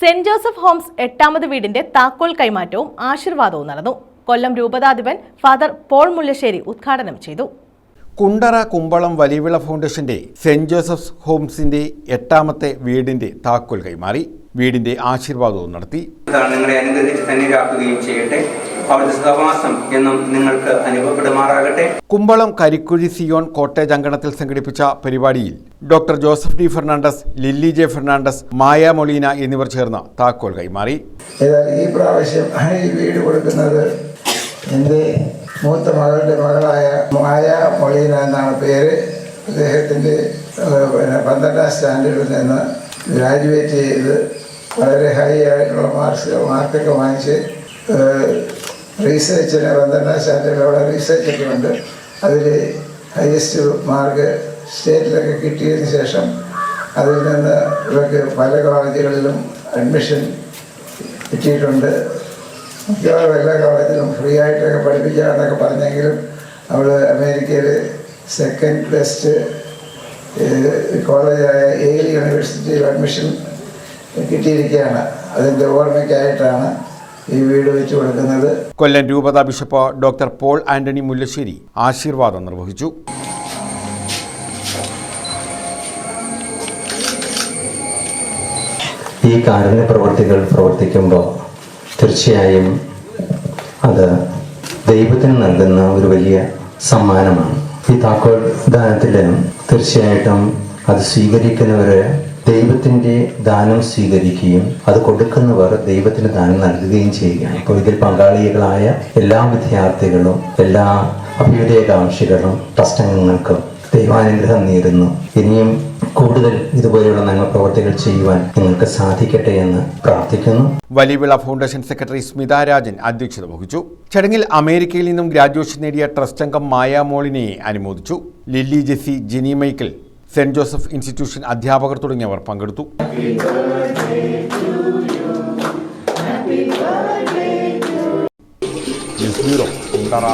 Saint Joseph Holmes എട്ടാമത് വീടിന്റെ താക്കോൽ കൈമാറ്റവും ആശീർവാദവും നടന്നു. കൊല്ലം രൂപതാധിപൻ ഫാദർ പോൾ മുല്ലശ്ശേരി ഉദ്ഘാടനം ചെയ്തു. കുണ്ടറ കുമ്പളം വലിവിള ഫൗണ്ടേഷന്റെ സെന്റ് ജോസഫ് ഹോംസിന്റെ എട്ടാമത്തെ വീടിന്റെ താക്കോൽ കൈമാറി. വീടിന്റെ ആശീർവാദവും നടത്തി. നിങ്ങളെ അനുഗ്രഹിച്ച് ധന്യരാക്കുകയും ചെയ്യട്ടെ. അവിടുത്തെ സഹവാസം എന്നും നിങ്ങൾക്ക് അനുഭവപ്പെടുമാറാകട്ടെ. കുമ്പളം കരിക്കുഴി സിയോൺ കോട്ടേജ് അങ്കണത്തിൽ സംഘടിപ്പിച്ച പരിപാടിയിൽ doctor Joseph D Fernandez Lilly J Fernandez Maya Molina എന്നിവർ ചേർന്ന് താക്കോൽ കൈമാറി. ഈ പ്രാവശ്യം ഈ വീട് കൊടുക്കുന്നത് എന്റെ മൂത്ത മകളുടെ മകളായ മായ മൊളീന എന്നാണ് പേര്. അദ്ദേഹത്തിന്റെ പന്ത്രണ്ടാം സ്റ്റാൻഡേർഡിൽ നിന്ന് ഗ്രാജുവേറ്റ് ചെയ്ത് വളരെ ഹൈ ആയിട്ടുള്ള മാർക്സ് മാർക്കൊക്കെ വാങ്ങിച്ച് റീസേർച്ചിന് ഒക്കെ ഉണ്ട്. അതിൽ ഹയസ്റ്റ് മാർക്ക് സ്റ്റേറ്റിലൊക്കെ കിട്ടിയതിന് ശേഷം അതിൽ നിന്ന് ഇവർക്ക് പല കോളേജുകളിലും അഡ്മിഷൻ കിട്ടിയിട്ടുണ്ട്. മിക്കവാറും എല്ലാ കോളേജിലും ഫ്രീ ആയിട്ടൊക്കെ പഠിപ്പിക്കാമെന്നൊക്കെ പറഞ്ഞെങ്കിലും അവൾ അമേരിക്കയിൽ സെക്കൻഡ് ബെസ്റ്റ് കോളേജായ എയിൽ യൂണിവേഴ്സിറ്റിയിൽ അഡ്മിഷൻ കിട്ടിയിരിക്കുകയാണ്. അതിന്റെ ഓർമ്മയ്ക്കായിട്ടാണ് ഈ വീട് വെച്ച് കൊടുക്കുന്നത് കൊല്ലം രൂപത bishop doctor Paul Antony Mullassery ആശീർവാദം നിർവഹിച്ചു. ഈ കാരുണ്യ പ്രവർത്തികൾ പ്രവർത്തിക്കുമ്പോൾ തീർച്ചയായും അത് ദൈവത്തിന് നൽകുന്ന ഒരു വലിയ സമ്മാനമാണ്. ഈ താക്കോൽ ദാനത്തിൽ തീർച്ചയായിട്ടും അത് സ്വീകരിക്കുന്നവര് ദൈവത്തിന്റെ ദാനം സ്വീകരിക്കുകയും അത് കൊടുക്കുന്നവർ ദൈവത്തിന് ദാനം നൽകുകയും ചെയ്യുകയാണ്. അപ്പോൾ ഇതിൽ പങ്കാളികളായ എല്ലാ വിദ്യാർത്ഥികളും എല്ലാ അഭ്യുദയകാംക്ഷികളും ട്രസ്റ്റ് അംഗങ്ങൾക്കും ദൈവാനുഗ്രഹം നേരുന്നു. ഇനിയും കൂടുതൽ ഇതുപോലെയുള്ള നന്മ പ്രവർത്തികൾ ചെയ്യുവാൻ നിങ്ങൾക്ക് സാധിക്കട്ടെ എന്ന് പ്രാർത്ഥിക്കുന്നു. വലിയവിള ഫൗണ്ടേഷൻ സെക്രട്ടറി സ്മിത രാജൻ അധ്യക്ഷത വഹിച്ചു. ചടങ്ങിൽ അമേരിക്കയിൽ നിന്നും ഗ്രാജുവേഷൻ നേടിയ ട്രസ്റ്റ് അംഗം മായാമോളിനെ അനുമോദിച്ചു. Lilly Jessy Jini Michael saint Joseph institution അധ്യാപകർ തുടങ്ങിയവർ പങ്കെടുത്തു. News bureau Kundara